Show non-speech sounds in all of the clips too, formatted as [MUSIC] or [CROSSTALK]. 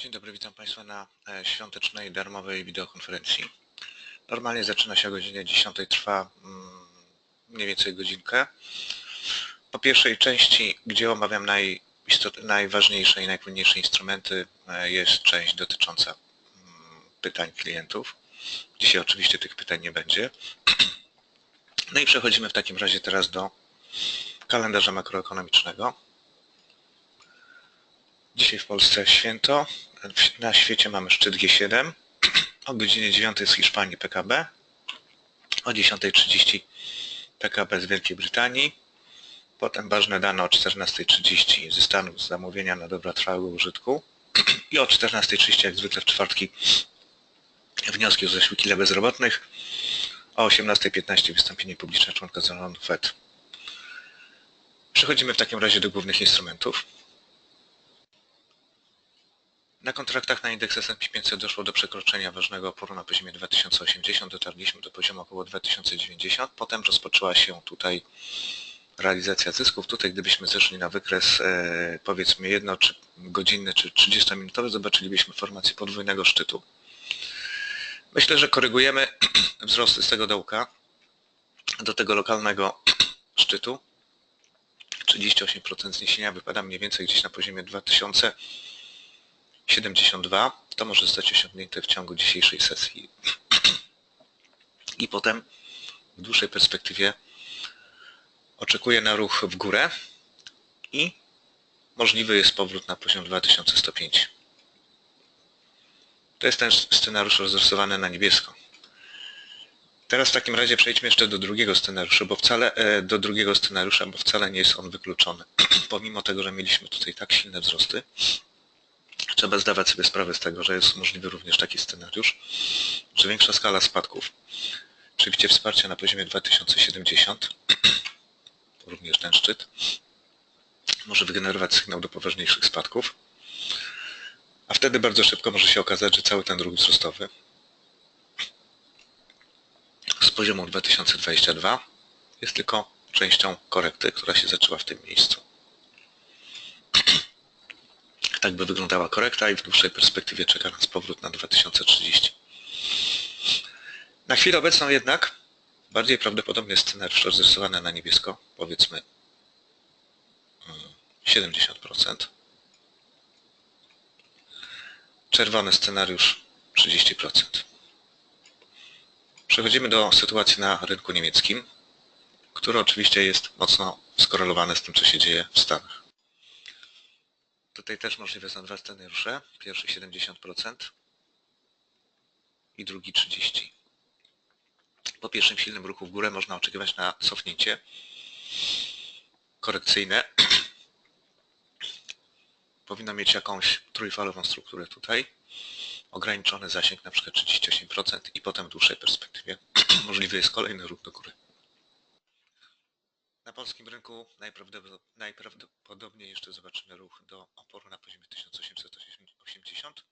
Dzień dobry, witam Państwa na e, świątecznej darmowej wideokonferencji. Normalnie zaczyna się o godzinie 10, trwa mm, mniej więcej godzinkę. Po pierwszej części, gdzie omawiam najważniejsze i najpłynniejsze instrumenty, e, jest część dotycząca mm, pytań klientów. Dzisiaj oczywiście tych pytań nie będzie. [CLEARS THROAT] No i przechodzimy w takim razie teraz do kalendarza makroekonomicznego. Dzisiaj w Polsce święto. Na świecie mamy szczyt G7. O godzinie 9 z Hiszpanii PKB. O 10.30 PKB z Wielkiej Brytanii. Potem ważne dane o 14.30 ze Stanów zamówienia na dobra trwałego użytku. I o 14.30 jak zwykle w czwartki wnioski o zeszłych ile bezrobotnych. O 18.15 wystąpienie publiczne członka zarządu FED. Przechodzimy w takim razie do głównych instrumentów. Na kontraktach na indeks S&P 500 doszło do przekroczenia ważnego oporu na poziomie 2080, dotarliśmy do poziomu około 2090, potem rozpoczęła się tutaj realizacja zysków. Tutaj gdybyśmy zeszli na wykres e, powiedzmy jedno czy godzinny czy 30-minutowy, zobaczylibyśmy formację podwójnego szczytu. Myślę, że korygujemy [CLEARS THROAT] wzrosty z tego dołka do tego lokalnego [CLEARS THROAT] szczytu. 38% zniesienia wypada mniej więcej gdzieś na poziomie 2000 72 to może zostać osiągnięte w ciągu dzisiejszej sesji. I potem w dłuższej perspektywie oczekuję na ruch w górę i możliwy jest powrót na poziom 2105. To jest ten scenariusz rozrysowany na niebiesko. Teraz w takim razie przejdźmy jeszcze do drugiego scenariusza, bo wcale e, do drugiego scenariusza, bo wcale nie jest on wykluczony. [CLEARS THROAT] Pomimo tego, że mieliśmy tutaj tak silne wzrosty, trzeba zdawać sobie sprawę z tego, że jest możliwy również taki scenariusz, że większa skala spadków, przebicie wsparcia na poziomie 2070, [CLEARS THROAT] również ten szczyt, może wygenerować sygnał do poważniejszych spadków, a wtedy bardzo szybko może się okazać, że cały ten ruch wzrostowy z poziomu 2022 jest tylko częścią korekty, która się zaczęła w tym miejscu. Tak by wyglądała korekta i w dłuższej perspektywie czeka nas powrót na 2030. Na chwilę obecną jednak bardziej prawdopodobny jest scenariusz rozrysowany na niebiesko, powiedzmy 70%. Czerwony scenariusz 30%. Przechodzimy do sytuacji na rynku niemieckim, który oczywiście jest mocno skorelowany z tym, co się dzieje w Stanach. Tutaj też możliwe są dwa scenariusze. Pierwszy 70% i drugi 30%. Po pierwszym silnym ruchu w górę można oczekiwać na cofnięcie korekcyjne. [CLEARS THROAT] Powinno mieć jakąś trójfalową strukturę tutaj. Ograniczony zasięg na przykład 38% i potem w dłuższej perspektywie [CLEARS THROAT] możliwy jest kolejny ruch do góry. Na polskim rynku najprawdopodobniej jeszcze zobaczymy ruch do oporu na poziomie 1880.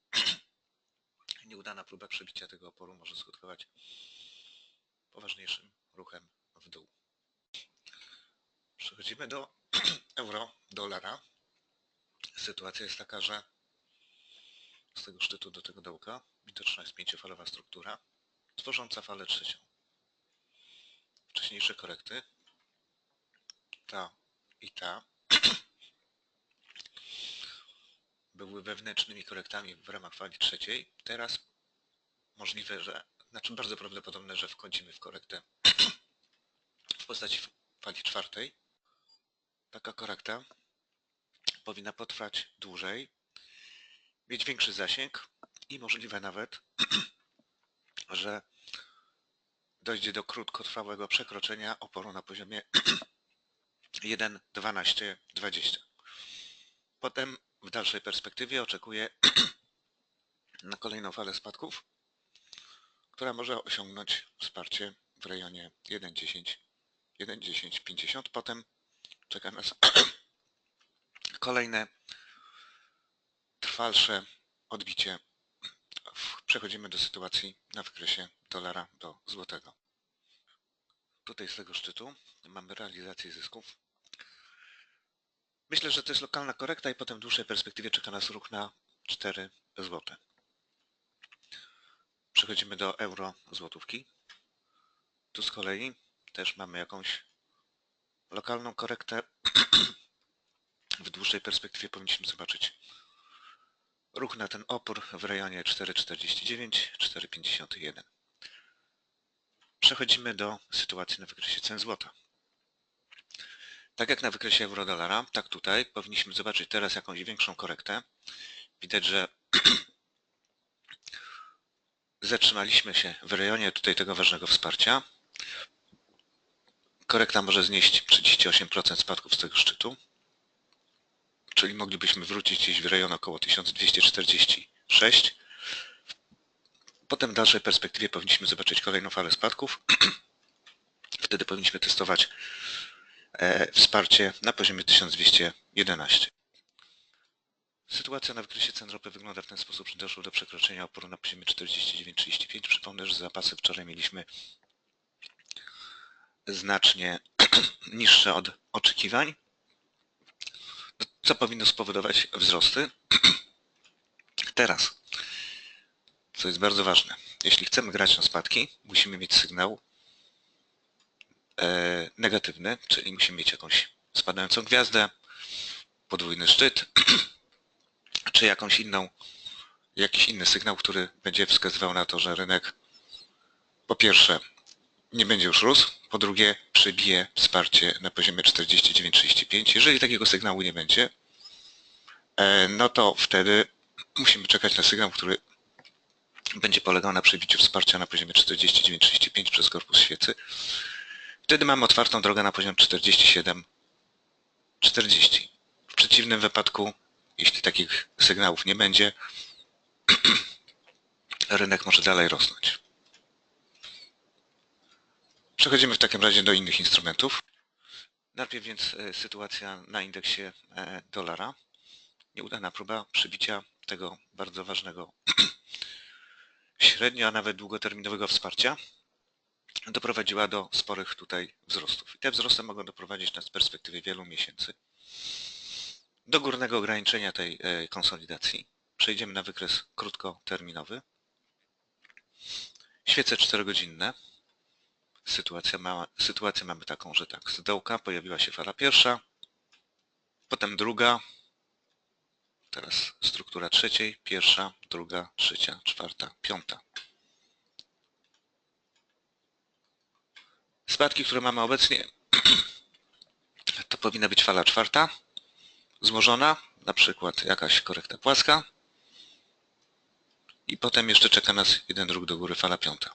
[CLEARS THROAT] Nieudana próba przebicia tego oporu może skutkować poważniejszym ruchem w dół. Przechodzimy do [CLEARS THROAT] euro, dolara. Sytuacja jest taka, że z tego szczytu do tego dołka widoczna jest pięciofalowa struktura, tworząca falę trzecią. Wcześniejsze korekty ta i ta [CLEARS THROAT] były wewnętrznymi korektami w ramach fali trzeciej. Teraz możliwe, że, znaczy bardzo prawdopodobne, że wchodzimy w korektę [CLEARS THROAT] w postaci fali czwartej. Taka korekta powinna potrwać dłużej, mieć większy zasięg i możliwe nawet, [CLEARS THROAT] że dojdzie do krótkotrwałego przekroczenia oporu na poziomie 1, 12, 20. Potem w dalszej perspektywie oczekuję [CLEARS THROAT] na kolejną falę spadków, która może osiągnąć wsparcie w rejonie 1,10, 1,10, 50. Potem czeka nas [CLEARS THROAT] kolejne trwalsze odbicie. Przechodzimy do sytuacji na wykresie dolara do złotego. Tutaj z tego szczytu mamy realizację zysków. Myślę, że to jest lokalna korekta i potem w dłuższej perspektywie czeka nas ruch na 4 złote. Przechodzimy do euro złotówki. Tu z kolei też mamy jakąś lokalną korektę. [CLEARS THROAT] W dłuższej perspektywie powinniśmy zobaczyć ruch na ten opór w rejonie 4,49, 4,51. Przechodzimy do sytuacji na wykresie cen złota. Tak jak na wykresie euro-dolara, tak tutaj powinniśmy zobaczyć teraz jakąś większą korektę. Widać, że [CLEARS THROAT] zatrzymaliśmy się w rejonie tutaj tego ważnego wsparcia. Korekta może znieść 38% spadków z tego szczytu, czyli moglibyśmy wrócić gdzieś w rejon około 1246. Potem w dalszej perspektywie powinniśmy zobaczyć kolejną falę spadków. [CLEARS THROAT] Wtedy powinniśmy testować e, wsparcie na poziomie 1211. Sytuacja na wykresie cen ropy wygląda w ten sposób, że doszło do przekroczenia oporu na poziomie 49,35. Przypomnę, że zapasy wczoraj mieliśmy znacznie [CLEARS THROAT] niższe od oczekiwań, co powinno spowodować wzrosty. [CLEARS THROAT] Teraz, co jest bardzo ważne, jeśli chcemy grać na spadki, musimy mieć sygnał e, negatywny, czyli musimy mieć jakąś spadającą gwiazdę, podwójny szczyt, [CLEARS THROAT] czy jakąś inną, jakiś inny sygnał, który będzie wskazywał na to, że rynek po pierwsze nie będzie już rósł, po drugie przebije wsparcie na poziomie 49,35. Jeżeli takiego sygnału nie będzie, e, no to wtedy musimy czekać na sygnał, który będzie polegał na przebiciu wsparcia na poziomie 49,35 przez korpus świecy. Wtedy mamy otwartą drogę na poziom 47,40. W przeciwnym wypadku jeśli takich sygnałów nie będzie, [CLEARS THROAT] rynek może dalej rosnąć. Przechodzimy w takim razie do innych instrumentów. Najpierw więc e, sytuacja na indeksie e, dolara. Nieudana próba przybicia tego bardzo ważnego [CLEARS THROAT] średnio, a nawet długoterminowego wsparcia doprowadziła do sporych tutaj wzrostów. I te wzrosty mogą doprowadzić nas w perspektywie wielu miesięcy do górnego ograniczenia tej e, konsolidacji przejdziemy na wykres krótkoterminowy. Świece 4-godzinne. Sytuacja, ma, sytuację mamy taką, że tak, z dołka pojawiła się fala pierwsza, potem druga, teraz struktura trzeciej, pierwsza, druga, trzecia, czwarta, piąta. Spadki, które mamy obecnie, [CLEARS THROAT] to powinna być fala czwarta, złożona, na przykład jakaś korekta płaska i potem jeszcze czeka nas jeden ruch do góry, fala piąta.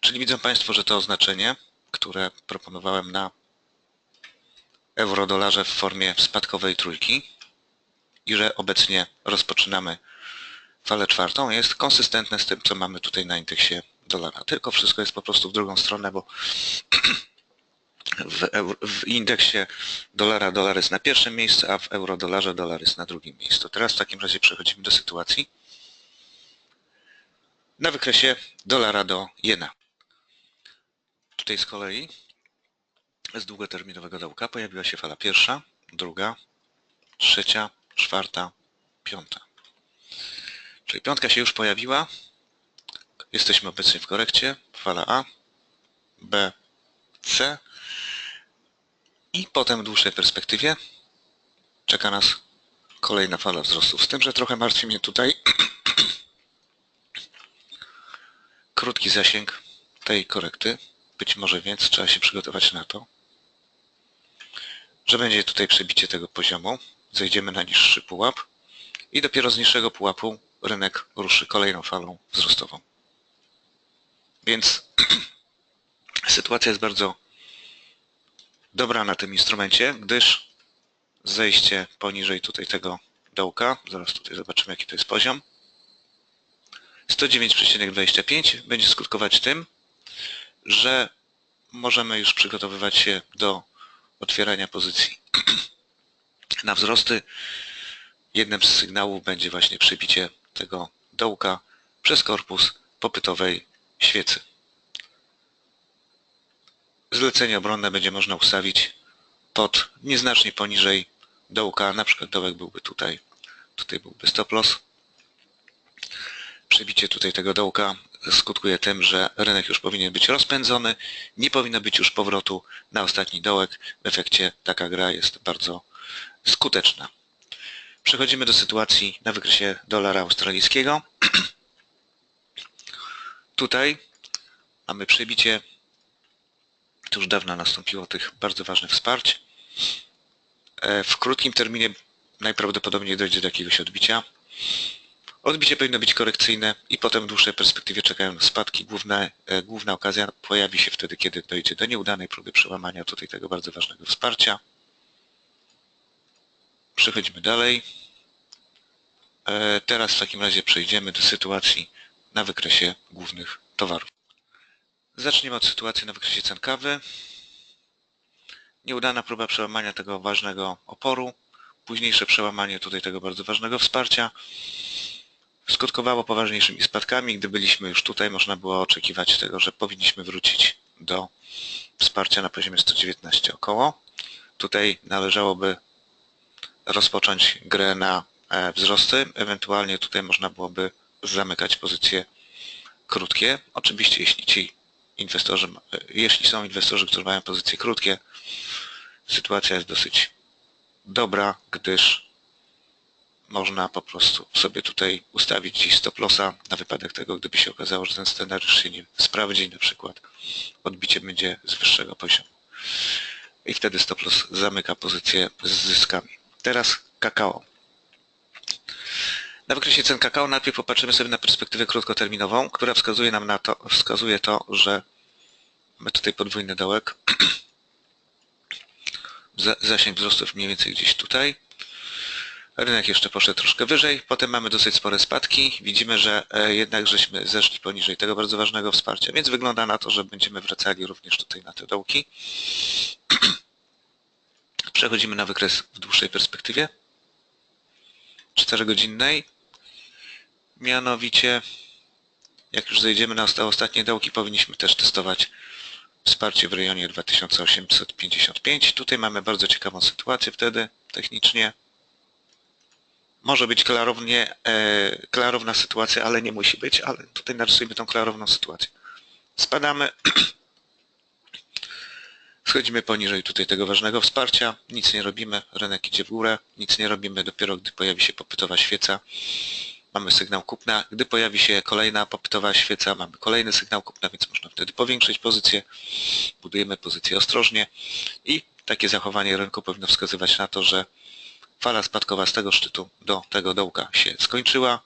Czyli widzą Państwo, że to oznaczenie, które proponowałem na euro-dolarze w formie spadkowej trójki i że obecnie rozpoczynamy falę czwartą, jest konsystentne z tym, co mamy tutaj na indeksie dolara. Tylko wszystko jest po prostu w drugą stronę, bo w, w, indeksie dolara dolar jest na pierwszym miejscu, a w euro-dolarze dolar jest na drugim miejscu. Teraz w takim razie przechodzimy do sytuacji na wykresie dolara do jena. Tutaj z kolei z długoterminowego dołka pojawiła się fala pierwsza, druga, trzecia, czwarta, piąta. Czyli piątka się już pojawiła. Jesteśmy obecnie w korekcie. Fala A, B, C i potem w dłuższej perspektywie czeka nas kolejna fala wzrostu. Z tym, że trochę martwi mnie tutaj [CLEARS THROAT] krótki zasięg tej korekty. Być może więc trzeba się przygotować na to, że będzie tutaj przebicie tego poziomu. Zejdziemy na niższy pułap i dopiero z niższego pułapu rynek ruszy kolejną falą wzrostową. Więc [CLEARS THROAT] sytuacja jest bardzo dobra na tym instrumencie, gdyż zejście poniżej tutaj tego dołka, zaraz tutaj zobaczymy jaki to jest poziom, 109,25 będzie skutkować tym, że możemy już przygotowywać się do otwierania pozycji [CLEARS THROAT] na wzrosty. Jednym z sygnałów będzie właśnie przebicie tego dołka przez korpus popytowej świecy zlecenie obronne będzie można ustawić pod nieznacznie poniżej dołka, na przykład dołek byłby tutaj, tutaj byłby stop loss. przebicie tutaj tego dołka skutkuje tym, że rynek już powinien być rozpędzony, nie powinno być już powrotu na ostatni dołek. W efekcie taka gra jest bardzo skuteczna. Przechodzimy do sytuacji na wykresie dolara australijskiego. [CLEARS THROAT] Tutaj mamy przebicie, to już dawno nastąpiło tych bardzo ważnych wsparć. E, W krótkim terminie najprawdopodobniej dojdzie do jakiegoś odbicia. Odbicie powinno być korekcyjne i potem w dłuższej perspektywie czekają spadki. Główna, e, główna okazja pojawi się wtedy, kiedy dojdzie do nieudanej próby przełamania tutaj tego bardzo ważnego wsparcia. Przechodzimy dalej. E, Teraz w takim razie przejdziemy do sytuacji na wykresie głównych towarów. Zaczniemy od sytuacji na wykresie cen kawy. Nieudana próba przełamania tego ważnego oporu. Późniejsze przełamanie tutaj tego bardzo ważnego wsparcia skutkowało poważniejszymi spadkami. Gdy byliśmy już tutaj, można było oczekiwać tego, że powinniśmy wrócić do wsparcia na poziomie 119 około. Tutaj należałoby rozpocząć grę na e, wzrosty. Ewentualnie tutaj można byłoby zamykać pozycje krótkie. Oczywiście jeśli ci inwestorzy, e, jeśli są inwestorzy, którzy mają pozycje krótkie, sytuacja jest dosyć dobra, gdyż można po prostu sobie tutaj ustawić gdzieś stop lossa na wypadek tego, gdyby się okazało, że ten scenariusz się nie sprawdzi na przykład odbicie będzie z wyższego poziomu. I wtedy stop loss zamyka pozycję z zyskami. Teraz kakao. Na wykresie cen kakao najpierw popatrzymy sobie na perspektywę krótkoterminową, która wskazuje nam na to, wskazuje to, że mamy tutaj podwójny dołek. [CLEARS THROAT] Za- Zasięg wzrostów mniej więcej gdzieś tutaj. Rynek jeszcze poszedł troszkę wyżej, potem mamy dosyć spore spadki. Widzimy, że e, jednak żeśmy zeszli poniżej tego bardzo ważnego wsparcia, więc wygląda na to, że będziemy wracali również tutaj na te dołki. [CLEARS THROAT] Przechodzimy na wykres w dłuższej perspektywie. 4-godzinnej. Mianowicie, jak już zejdziemy na osta- ostatnie dołki, powinniśmy też testować wsparcie w rejonie 2855. Tutaj mamy bardzo ciekawą sytuację wtedy technicznie. Może być klarownie, e, klarowna sytuacja, ale nie musi być, ale tutaj narysujmy tą klarowną sytuację. Spadamy, [CLEARS THROAT] schodzimy poniżej tutaj tego ważnego wsparcia, nic nie robimy, rynek idzie w górę, nic nie robimy, dopiero gdy pojawi się popytowa świeca, mamy sygnał kupna, gdy pojawi się kolejna popytowa świeca, mamy kolejny sygnał kupna, więc można wtedy powiększyć pozycję, budujemy pozycję ostrożnie. I takie zachowanie rynku powinno wskazywać na to, że fala spadkowa z tego szczytu do tego dołka się skończyła.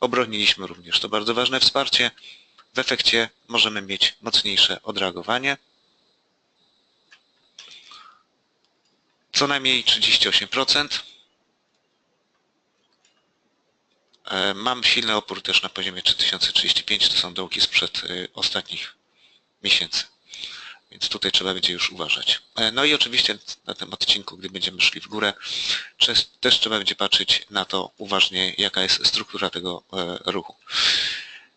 Obroniliśmy również to bardzo ważne wsparcie. W efekcie możemy mieć mocniejsze odreagowanie. Co najmniej 38%. E, Mam silny opór też na poziomie 3035, to są dołki sprzed y, ostatnich miesięcy. Więc tutaj trzeba będzie już uważać. E, No i oczywiście na tym odcinku, gdy będziemy szli w górę, też trzeba będzie patrzeć na to uważnie, jaka jest struktura tego e, ruchu.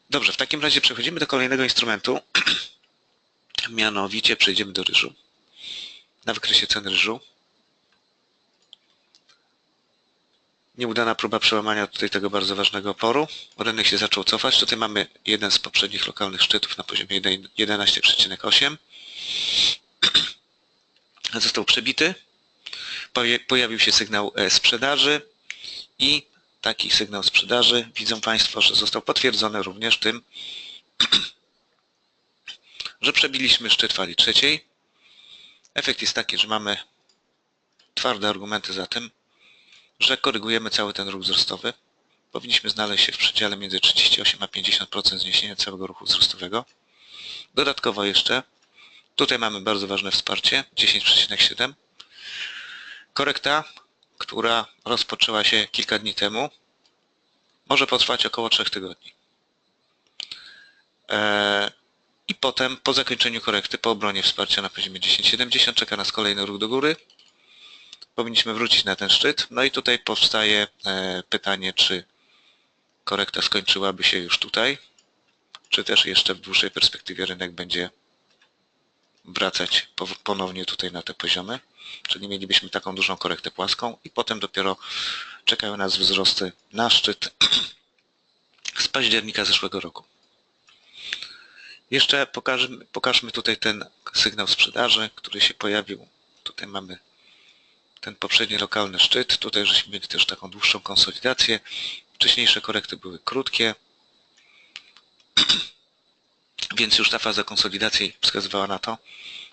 Dobrze, w takim razie przechodzimy do kolejnego instrumentu. [CLEARS THROAT] Mianowicie przejdziemy do ryżu. Na wykresie cen ryżu. Nieudana próba przełamania tutaj tego bardzo ważnego oporu. Rynek się zaczął cofać. Tutaj mamy jeden z poprzednich lokalnych szczytów na poziomie 11,8. [CLEARS THROAT] Został przebity. Pojawił się sygnał e, sprzedaży i taki sygnał sprzedaży widzą Państwo, że został potwierdzony również tym, [CLEARS THROAT] że przebiliśmy szczyt fali trzeciej. Efekt jest taki, że mamy twarde argumenty za tym, że korygujemy cały ten ruch wzrostowy. Powinniśmy znaleźć się w przedziale między 38 a 50% zniesienia całego ruchu wzrostowego. Dodatkowo jeszcze tutaj mamy bardzo ważne wsparcie 10,7. Korekta, która rozpoczęła się kilka dni temu, może potrwać około 3 tygodni. Eee, I potem po zakończeniu korekty, po obronie wsparcia na poziomie 10,70 czeka nas kolejny ruch do góry. Powinniśmy wrócić na ten szczyt. No i tutaj powstaje e, pytanie, czy korekta skończyłaby się już tutaj, czy też jeszcze w dłuższej perspektywie rynek będzie wracać ponownie tutaj na te poziomy. Czyli mielibyśmy taką dużą korektę płaską i potem dopiero czekają nas wzrosty na szczyt [CLEARS THROAT] z października zeszłego roku. Jeszcze pokażmy, pokażmy tutaj ten sygnał sprzedaży, który się pojawił. Tutaj mamy ten poprzedni lokalny szczyt. Tutaj żeśmy mieli też taką dłuższą konsolidację. Wcześniejsze korekty były krótkie, [CLEARS THROAT] więc już ta faza konsolidacji wskazywała na to,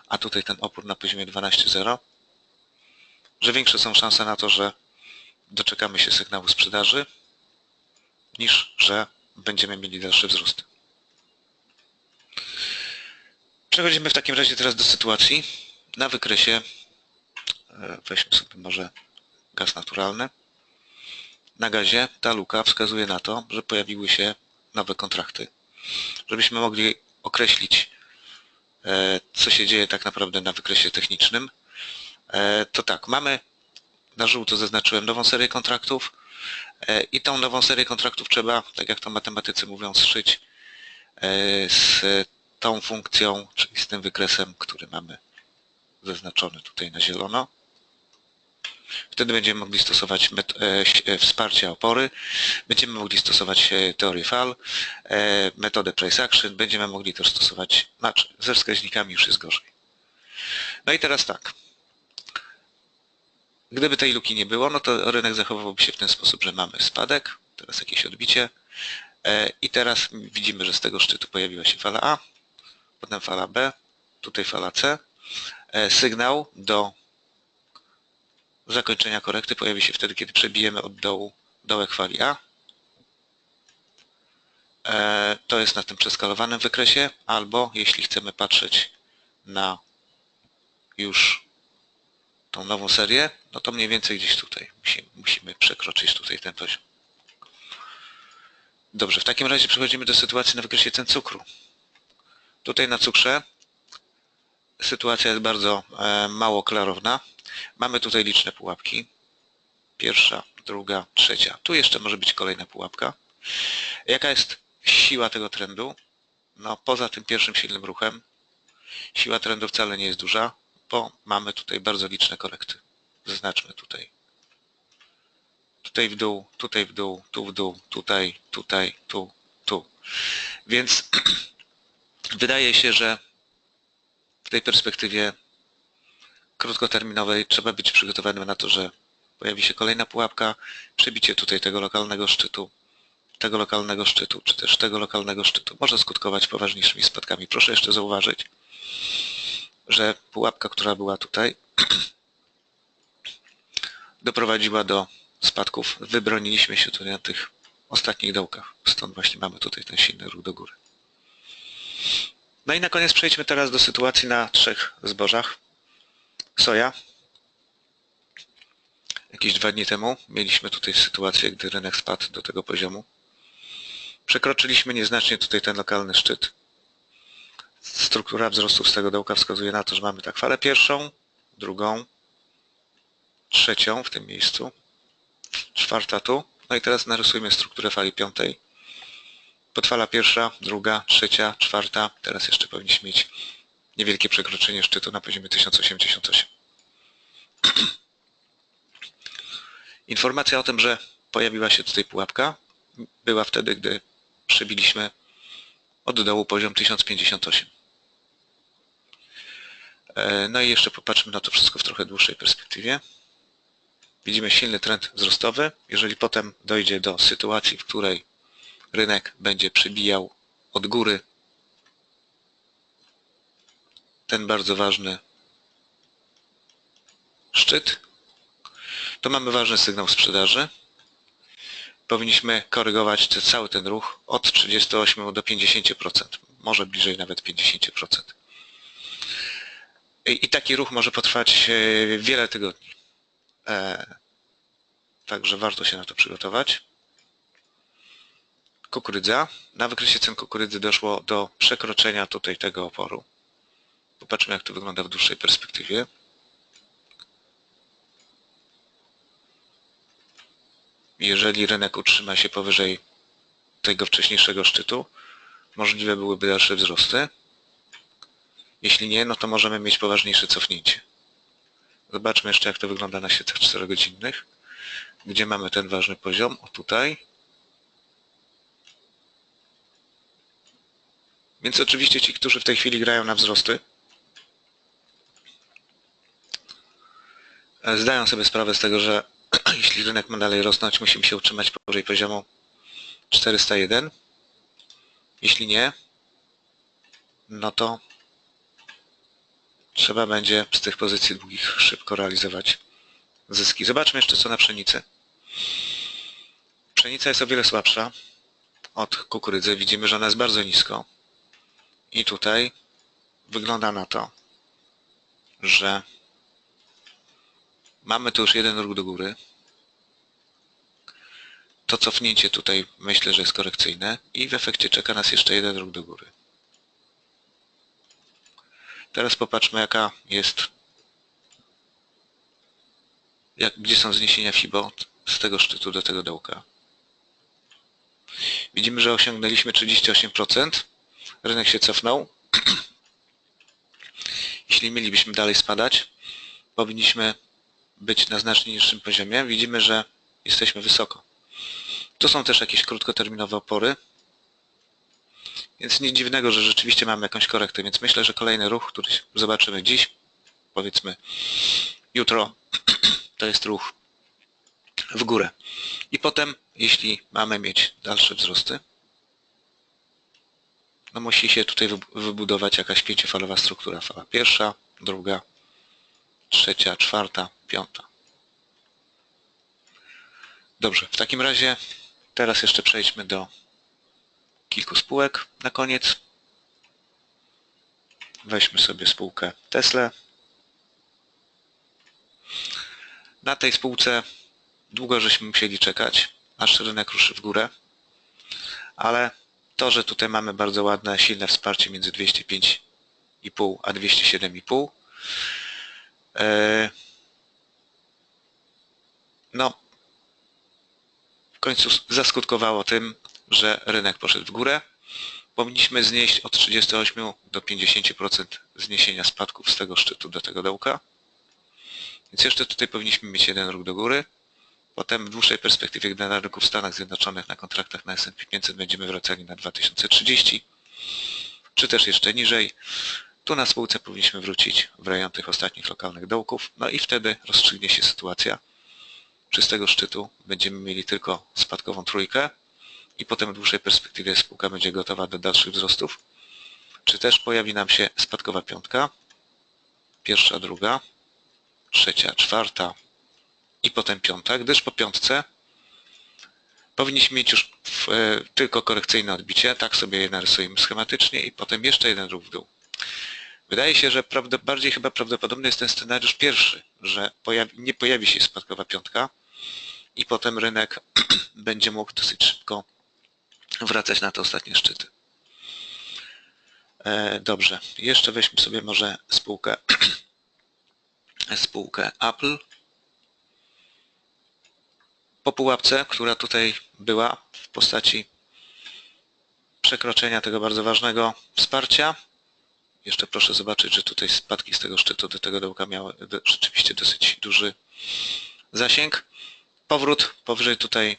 a tutaj ten opór na poziomie 12.0, że większe są szanse na to, że doczekamy się sygnału sprzedaży, niż że będziemy mieli dalsze wzrosty. Przechodzimy w takim razie teraz do sytuacji na wykresie, weźmy sobie może gaz naturalny. Na gazie ta luka wskazuje na to, że pojawiły się nowe kontrakty. Żebyśmy mogli określić, e, co się dzieje tak naprawdę na wykresie technicznym, e, to tak, mamy na żółto zaznaczyłem nową serię kontraktów i tą nową serię kontraktów trzeba, tak jak to matematycy mówią, zszyć z tą funkcją, czyli z tym wykresem, który mamy zaznaczony tutaj na zielono. Wtedy będziemy mogli stosować e, e, wsparcie opory, będziemy mogli stosować e, teorię fal, metodę price action, będziemy mogli też stosować, znaczy ze wskaźnikami już jest gorzej. No i teraz tak. Gdyby tej luki nie było, no to rynek zachowałby się w ten sposób, że mamy spadek, teraz jakieś odbicie i teraz widzimy, że z tego szczytu pojawiła się fala A, potem fala B, tutaj fala C. Sygnał do zakończenia korekty pojawi się wtedy, kiedy przebijemy od dołu dołek fali A. E, to jest na tym przeskalowanym wykresie, albo jeśli chcemy patrzeć na już tą nową serię, no to mniej więcej gdzieś tutaj musimy, musimy przekroczyć tutaj ten poziom. Dobrze, w takim razie przechodzimy do sytuacji na wykresie cen cukru. Tutaj na cukrze sytuacja jest bardzo e, mało klarowna. Mamy tutaj liczne pułapki. Pierwsza, druga, trzecia. Tu jeszcze może być kolejna pułapka. Jaka jest siła tego trendu? No poza tym pierwszym silnym ruchem siła trendu wcale nie jest duża, bo mamy tutaj bardzo liczne korekty. Zaznaczmy tutaj. Tutaj w dół, tutaj w dół, tu w dół, tutaj, tutaj, tu, tu. Więc [CLEARS THROAT] Wydaje się, że w tej perspektywie krótkoterminowej trzeba być przygotowanym na to, że pojawi się kolejna pułapka, przebicie tutaj tego lokalnego szczytu, tego lokalnego szczytu, czy też tego lokalnego szczytu może skutkować poważniejszymi spadkami. Proszę jeszcze zauważyć, że pułapka, która była tutaj, [CLEARS THROAT] doprowadziła do spadków. Wybroniliśmy się tutaj na tych ostatnich dołkach. Stąd właśnie mamy tutaj ten silny ruch do góry. No i na koniec przejdźmy teraz do sytuacji na trzech zbożach. Soja. Jakieś dwa dni temu mieliśmy tutaj sytuację, gdy rynek spadł do tego poziomu. Przekroczyliśmy nieznacznie tutaj ten lokalny szczyt. Struktura wzrostu z tego dołka wskazuje na to, że mamy tak falę pierwszą, drugą, trzecią w tym miejscu, czwarta tu. No i teraz narysujmy strukturę fali piątej. Podfala pierwsza, druga, trzecia, czwarta. Teraz jeszcze powinniśmy mieć niewielkie przekroczenie szczytu na poziomie 1088. [CLEARS THROAT] Informacja o tym, że pojawiła się tutaj pułapka, była wtedy, gdy przebiliśmy od dołu poziom 1058. E, no i jeszcze popatrzmy na to wszystko w trochę dłuższej perspektywie. Widzimy silny trend wzrostowy. Jeżeli potem dojdzie do sytuacji, w której rynek będzie przybijał od góry ten bardzo ważny szczyt, to mamy ważny sygnał sprzedaży. Powinniśmy korygować ten, cały ten ruch od 38 do 50%, może bliżej nawet 50%. I, i taki ruch może potrwać e, wiele tygodni. E, także warto się na to przygotować kukurydza. Na wykresie cen kukurydzy doszło do przekroczenia tutaj tego oporu. Popatrzmy jak to wygląda w dłuższej perspektywie. Jeżeli rynek utrzyma się powyżej tego wcześniejszego szczytu, możliwe byłyby dalsze wzrosty. Jeśli nie, no to możemy mieć poważniejsze cofnięcie. Zobaczmy jeszcze jak to wygląda na świecach 4-godzinnych, gdzie mamy ten ważny poziom, o tutaj, Więc oczywiście ci, którzy w tej chwili grają na wzrosty, e, zdają sobie sprawę z tego, że [CLEARS THROAT] jeśli rynek ma dalej rosnąć, musimy się utrzymać powyżej poziomu 401. Jeśli nie, no to trzeba będzie z tych pozycji długich szybko realizować zyski. Zobaczmy jeszcze co na pszenicy. Pszenica jest o wiele słabsza od kukurydzy. Widzimy, że ona jest bardzo nisko. I tutaj wygląda na to, że mamy tu już jeden ruch do góry. To cofnięcie tutaj myślę, że jest korekcyjne i w efekcie czeka nas jeszcze jeden ruch do góry. Teraz popatrzmy jaka jest jak, gdzie są zniesienia FIBO z tego szczytu do tego dołka. Widzimy, że osiągnęliśmy 38%. Rynek się cofnął. Jeśli mielibyśmy dalej spadać, powinniśmy być na znacznie niższym poziomie. Widzimy, że jesteśmy wysoko. Tu są też jakieś krótkoterminowe opory. Więc nic dziwnego, że rzeczywiście mamy jakąś korektę, więc myślę, że kolejny ruch, który zobaczymy dziś, powiedzmy jutro, [CLEARS THROAT] to jest ruch w górę. I potem, jeśli mamy mieć dalsze wzrosty, no musi się tutaj wybudować jakaś pięciofalowa struktura. Fala pierwsza, druga, trzecia, czwarta, piąta. Dobrze, w takim razie teraz jeszcze przejdźmy do kilku spółek na koniec. Weźmy sobie spółkę Tesla. Na tej spółce długo żeśmy musieli czekać, aż rynek ruszy w górę, ale to, że tutaj mamy bardzo ładne, silne wsparcie między 205,5 a 207,5 e, no w końcu zaskutkowało tym, że rynek poszedł w górę. Powinniśmy znieść od 38 do 50% zniesienia spadków z tego szczytu do tego dołka. Więc jeszcze tutaj powinniśmy mieć jeden ruch do góry. Potem w dłuższej perspektywie, gdy na rynku w Stanach Zjednoczonych na kontraktach na S&P 500 będziemy wracali na 2030, czy też jeszcze niżej, tu na spółce powinniśmy wrócić w rejon tych ostatnich lokalnych dołków, no i wtedy rozstrzygnie się sytuacja. Czy z tego szczytu będziemy mieli tylko spadkową trójkę i potem w dłuższej perspektywie spółka będzie gotowa do dalszych wzrostów, czy też pojawi nam się spadkowa piątka, pierwsza, druga, trzecia, czwarta i potem piąta, gdyż po piątce powinniśmy mieć już e, tylko korekcyjne odbicie, tak sobie je narysujemy schematycznie i potem jeszcze jeden ruch w dół. Wydaje się, że bardziej chyba prawdopodobny jest ten scenariusz pierwszy, że pojawi, nie pojawi się spadkowa piątka i potem rynek [CLEARS THROAT] będzie mógł dosyć szybko wracać na te ostatnie szczyty. E, dobrze, jeszcze weźmy sobie może spółkę [CLEARS THROAT] spółkę Apple. Po pułapce, która tutaj była w postaci przekroczenia tego bardzo ważnego wsparcia. Jeszcze proszę zobaczyć, że tutaj spadki z tego szczytu do tego dołka miały rzeczywiście dosyć duży zasięg. Powrót powyżej tutaj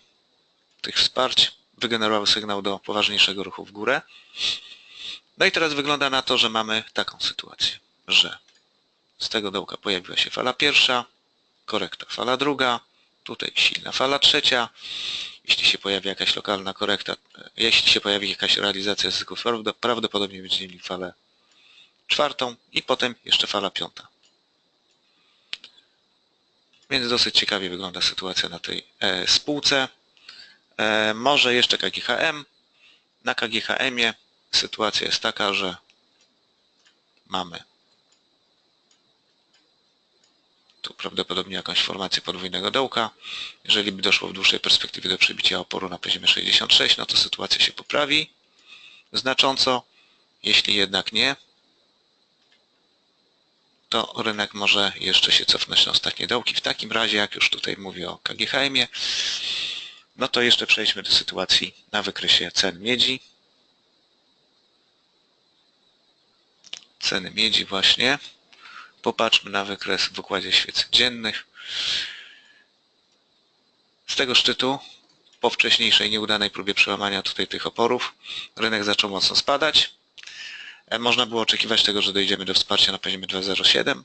tych wsparć wygenerował sygnał do poważniejszego ruchu w górę. No i teraz wygląda na to, że mamy taką sytuację, że z tego dołka pojawiła się fala pierwsza, korekta fala druga, tutaj silna fala trzecia. Jeśli się pojawi jakaś lokalna korekta, jeśli się pojawi jakaś realizacja zysków, prawdopodobnie będziemy mieli falę czwartą i potem jeszcze fala piąta. Więc dosyć ciekawie wygląda sytuacja na tej e, spółce. E, może jeszcze KGHM. Na KGHM-ie sytuacja jest taka, że mamy tu prawdopodobnie jakąś formację podwójnego dołka. Jeżeli by doszło w dłuższej perspektywie do przebicia oporu na poziomie 66, no to sytuacja się poprawi znacząco. Jeśli jednak nie, to rynek może jeszcze się cofnąć na ostatnie dołki. W takim razie, jak już tutaj mówię o KGHM-ie, no to jeszcze przejdźmy do sytuacji na wykresie cen miedzi. Ceny miedzi właśnie. Popatrzmy na wykres w układzie świecek dziennych. Z tego szczytu, po wcześniejszej nieudanej próbie przełamania tutaj tych oporów, rynek zaczął mocno spadać. E, Można było oczekiwać tego, że dojdziemy do wsparcia na poziomie 2.07.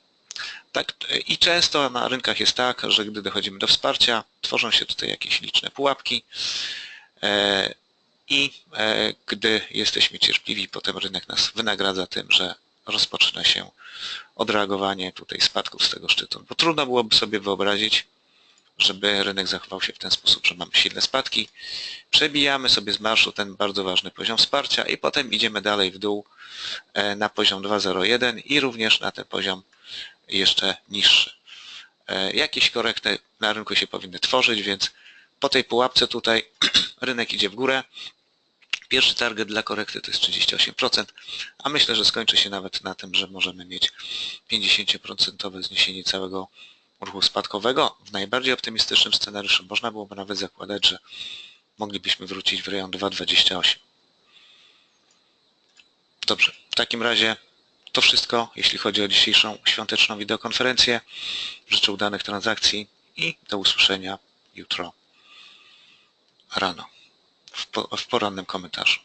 Tak, e, I często na rynkach jest tak, że gdy dochodzimy do wsparcia, tworzą się tutaj jakieś liczne pułapki e, i gdy jesteśmy cierpliwi, potem rynek nas wynagradza tym, że rozpoczyna się odreagowanie tutaj spadków z tego szczytu. Bo trudno byłoby sobie wyobrazić, żeby rynek zachował się w ten sposób, że mamy silne spadki, przebijamy sobie z marszu ten bardzo ważny poziom wsparcia i potem idziemy dalej w dół e, na poziom 2.01 i również na ten poziom jeszcze niższy. E, Jakieś korekty na rynku się powinny tworzyć, więc po tej pułapce tutaj [CLEARS THROAT] rynek idzie w górę. Pierwszy target dla korekty to jest 38%, a myślę, że skończy się nawet na tym, że możemy mieć 50% zniesienie całego ruchu spadkowego. W najbardziej optymistycznym scenariuszu można byłoby nawet zakładać, że moglibyśmy wrócić w rejon 2,28. Dobrze, w takim razie to wszystko, jeśli chodzi o dzisiejszą świąteczną wideokonferencję. Życzę udanych transakcji i do usłyszenia jutro rano w porannym komentarzu.